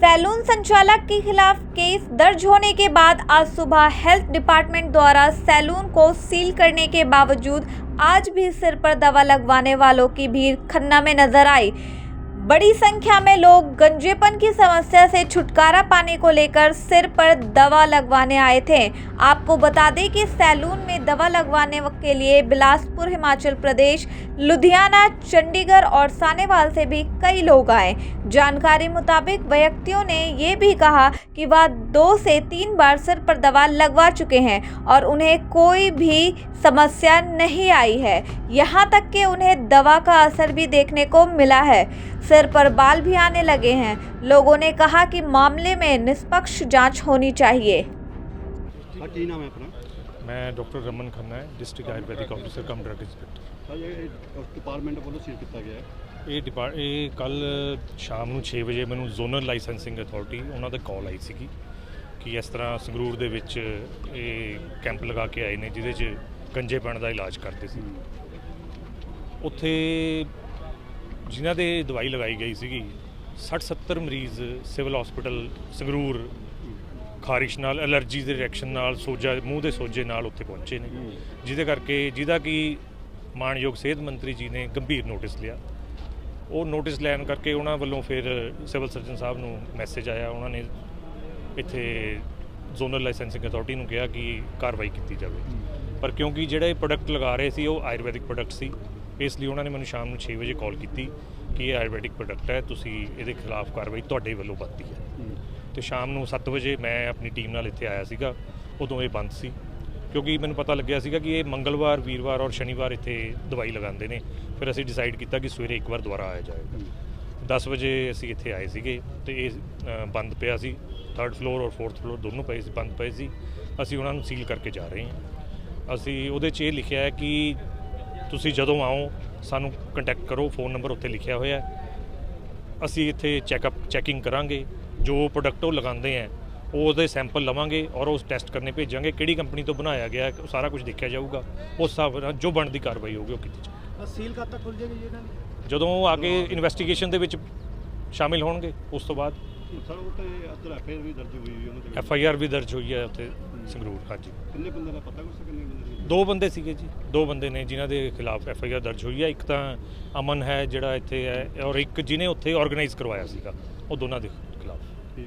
Salon संचालक के खिलाफ केस दर्ज होने के बाद आज सुबह हेल्थ डिपार्टमेंट द्वारा सैलून को सील करने के बावजूद आज भी सिर पर दवा लगवाने वालों की भीड़ खन्ना में नज़र आई। बड़ी संख्या में लोग गंजेपन की समस्या से छुटकारा पाने को लेकर सिर पर दवा लगवाने आए थे। आपको बता दें कि सैलून में दवा लगवाने के लिए बिलासपुर, हिमाचल प्रदेश, लुधियाना, चंडीगढ़ और सानेवाल से भी कई लोग आए। जानकारी मुताबिक व्यक्तियों ने ये भी कहा कि वह दो से तीन बार सिर पर दवा लगवा चुके हैं और उन्हें कोई भी समस्या नहीं आई है। यहाँ तक कि उन्हें दवा का असर भी देखने को मिला है। सिर पर बाल भी आने लगे हैं लोगों ने कहा कि मामले में निष्पक्ष जांच होनी चाहिए ਹਾਂ ਕੀ ਨਾਮ ਹੈ ਆਪਣਾ ਮੈਂ ਡਾਕਟਰ ਰਮਨ ਖੰਨਾ ਹੈ district Ayurvedic officer cum drug inspector sir ਇਹ ਡਿਪਾਰਟਮੈਂਟ ਵੱਲੋਂ ਸੀਲ ਕੀਤਾ ਗਿਆ ਹੈ ਇਹ ਡਿਪਾਰਟ ਇਹ ਕੱਲ ਸ਼ਾਮ ਨੂੰ 6 ਵਜੇ ਮੈਨੂੰ ਜ਼ੋਨਲ ਲਾਇਸੈਂਸਿੰਗ ਅਥਾਰਟੀ ਉਹਨਾਂ ਦਾ ਕਾਲ ਆਈ ਸੀਗੀ ਕਿ ਇਸ ਤਰ੍ਹਾਂ ਸੰਗਰੂਰ ਦੇ ਵਿੱਚ ਇਹ ਕੈਂਪ ਲਗਾ ਕੇ ਆਏ ਨੇ ਜਿਹਦੇ 'ਚ ਗੰਜੇਪਣ ਦਾ ਇਲਾਜ ਕਰਦੇ ਸੀ ਉੱਥੇ ਜਿਨ੍ਹਾਂ ਦੇ ਦਵਾਈ ਲਗਾਈ ਗਈ ਸੀਗੀ 60 70 ਮਰੀਜ਼ ਸਿਵਲ ਹਸਪੀਟਲ ਸੰਗਰੂਰ ਖਾਰਿਸ਼ ਨਾਲ ਐਲਰਜੀ ਦੇ ਰਿਐਕਸ਼ਨ ਨਾਲ ਸੋਜਾ ਮੂੰਹ ਦੇ ਸੋਜੇ ਨਾਲ ਉੱਥੇ ਪਹੁੰਚੇ ਨੇ। ਜਿਹਦੇ ਕਰਕੇ ਜਿਹਦਾ ਕਿ ਮਾਨਯੋਗ ਸਿਹਤ ਮੰਤਰੀ ਜੀ ਨੇ ਗੰਭੀਰ ਨੋਟਿਸ ਲਿਆ। ਉਹ ਨੋਟਿਸ ਲੈਣ ਕਰਕੇ ਉਹਨਾਂ ਵੱਲੋਂ ਫਿਰ ਸਿਵਲ ਸਰਜਨ ਸਾਹਿਬ ਨੂੰ ਮੈਸੇਜ ਆਇਆ। ਉਹਨਾਂ ਨੇ ਇੱਥੇ ਜ਼ੋਨਲ ਲਾਇਸੈਂਸਿੰਗ ਅਥਾਰਟੀ ਨੂੰ ਕਿਹਾ ਕਿ ਕਾਰਵਾਈ ਕੀਤੀ ਜਾਵੇ। ਪਰ ਕਿਉਂਕਿ ਜਿਹੜੇ ਪ੍ਰੋਡਕਟ ਲਗਾ ਰਹੇ ਸੀ ਉਹ ਆਯੁਰਵੈਦਿਕ ਪ੍ਰੋਡਕਟ ਸੀ। ਇਸ ਲਈ ਉਹਨਾਂ ਨੇ ਮੈਨੂੰ ਸ਼ਾਮ ਨੂੰ 6 ਵਜੇ ਕਾਲ ਕੀਤੀ ਕਿ ਇਹ ਆਯੁਰਵੈਦਿਕ ਪ੍ਰੋਡਕਟ ਹੈ ਤੁਸੀਂ ਇਹਦੇ ਖਿਲਾਫ ਕਾਰਵਾਈ ਤੁਹਾਡੇ ਵੱਲੋਂ ਬਣਦੀ ਹੈ। ਤੇ ਸ਼ਾਮ ਨੂੰ 7 ਵਜੇ ਮੈਂ ਆਪਣੀ ਟੀਮ ਨਾਲ ਇੱਥੇ ਆਇਆ ਸੀਗਾ ਉਦੋਂ ਇਹ ਬੰਦ ਸੀ। ਕਿਉਂਕਿ ਮੈਨੂੰ ਪਤਾ ਲੱਗਿਆ ਸੀਗਾ ਕਿ ਇਹ ਮੰਗਲਵਾਰ ਵੀਰਵਾਰ ਔਰ ਸ਼ਨੀਵਾਰ ਇੱਥੇ ਦਵਾਈ ਲਗਾਉਂਦੇ ਨੇ। ਫਿਰ ਅਸੀਂ ਡਿਸਾਈਡ ਕੀਤਾ ਕਿ ਸਵੇਰੇ ਇੱਕ ਵਾਰ ਦੁਬਾਰਾ ਆਇਆ ਜਾਏਗਾ। 10 ਵਜੇ ਅਸੀਂ ਇੱਥੇ ਆਏ ਸੀਗੇ ਤੇ ਇਹ ਬੰਦ ਪਿਆ ਸੀ। ਥਰਡ ਫਲੋਰ ਔਰ ਫੋਰਥ ਫਲੋਰ ਦੋਨੋਂ ਪਏ ਸੀ ਬੰਦ ਪਏ ਸੀ। ਅਸੀਂ ਉਹਨਾਂ ਨੂੰ ਸੀਲ ਕਰਕੇ ਜਾ ਰਹੇ ਹਾਂ। ਅਸੀਂ ਉਹਦੇ 'ਚ ਇਹ ਲਿਖਿਆ ਹੈ ਕਿ ਤੁਸੀਂ ਜਦੋਂ ਆਓ ਸਾਨੂੰ ਕੰਟੈਕਟ ਕਰੋ ਫੋਨ ਨੰਬਰ ਉੱਤੇ ਲਿਖਿਆ ਹੋਇਆ ਹੈ। ਅਸੀਂ ਇੱਥੇ ਚੈੱਕਅਪ ਚੈਕਿੰਗ ਕਰਾਂਗੇ ਜੋ ਪ੍ਰੋਡਕਟ ਉਹ ਲਗਾਉਂਦੇ ਆ ਉਹ ਉਹਦੇ ਸੈਂਪਲ ਲਵਾਂਗੇ ਔਰ ਉਸ ਟੈਸਟ ਕਰਨੇ ਭੇਜਾਂਗੇ ਕਿਹੜੀ ਕੰਪਨੀ ਤੋਂ ਬਣਾਇਆ ਗਿਆ ਉਹ ਸਾਰਾ ਕੁਝ ਦੇਖਿਆ ਜਾਊਗਾ। ਉਸ ਹਿਸਾਬ ਨਾਲ ਜੋ ਬਣਦੀ ਕਾਰਵਾਈ ਹੋਊਗੀ ਉਹ ਕੀਤੀ ਜਾਊਗੀ। ਸੀਲ ਕਦ ਤੱਕ ਖੁੱਲ ਜਾਏਗੀ ਇਹਨਾਂ ਦੀ? ਜਦੋਂ ਉਹ ਆ ਕੇ ਇਨਵੈਸਟੀਗੇਸ਼ਨ ਦੇ ਵਿੱਚ ਸ਼ਾਮਿਲ ਹੋਣਗੇ ਉਸ ਤੋਂ ਬਾਅਦ ਸਰ ਉਹ ਤੇ ਅਦਰ ਐਫਆਈਆਰ ਵੀ ਦਰਜ ਹੋਈ ਹੋਈ ਉਹਨਾਂ ਤੇ ਐਫ ਆਈ ਆਰ ਵੀ ਦਰਜ ਹੋਈ ਹੈ ਉੱਥੇ ਸੰਗਰੂਰ ਹਾਂਜੀ। ਕਿੰਨੇ ਬੰਦੇ ਦਾ ਪਤਾ ਕੁਛ ਕਿੰਨੇ ਬੰਦੇ ਦਾ? ਦੋ ਬੰਦੇ ਸੀਗੇ ਜੀ ਦੋ ਬੰਦੇ ਨੇ ਜਿਨ੍ਹਾਂ ਦੇ ਖਿਲਾਫ ਐਫ ਆਈ ਆਰ ਦਰਜ ਹੋਈ ਹੈ। ਇੱਕ ਤਾਂ ਅਮਨ ਹੈ ਜਿਹੜਾ ਇੱਥੇ ਹੈ ਔਰ ਇੱਕ ਜਿਹਨੇ ਉੱਥੇ ਆਰਗੇਨਾਈਜ਼ ਕਰਵਾਇਆ ਸੀਗਾ ਉਹ ਦੋਨਾਂ ਦੇ।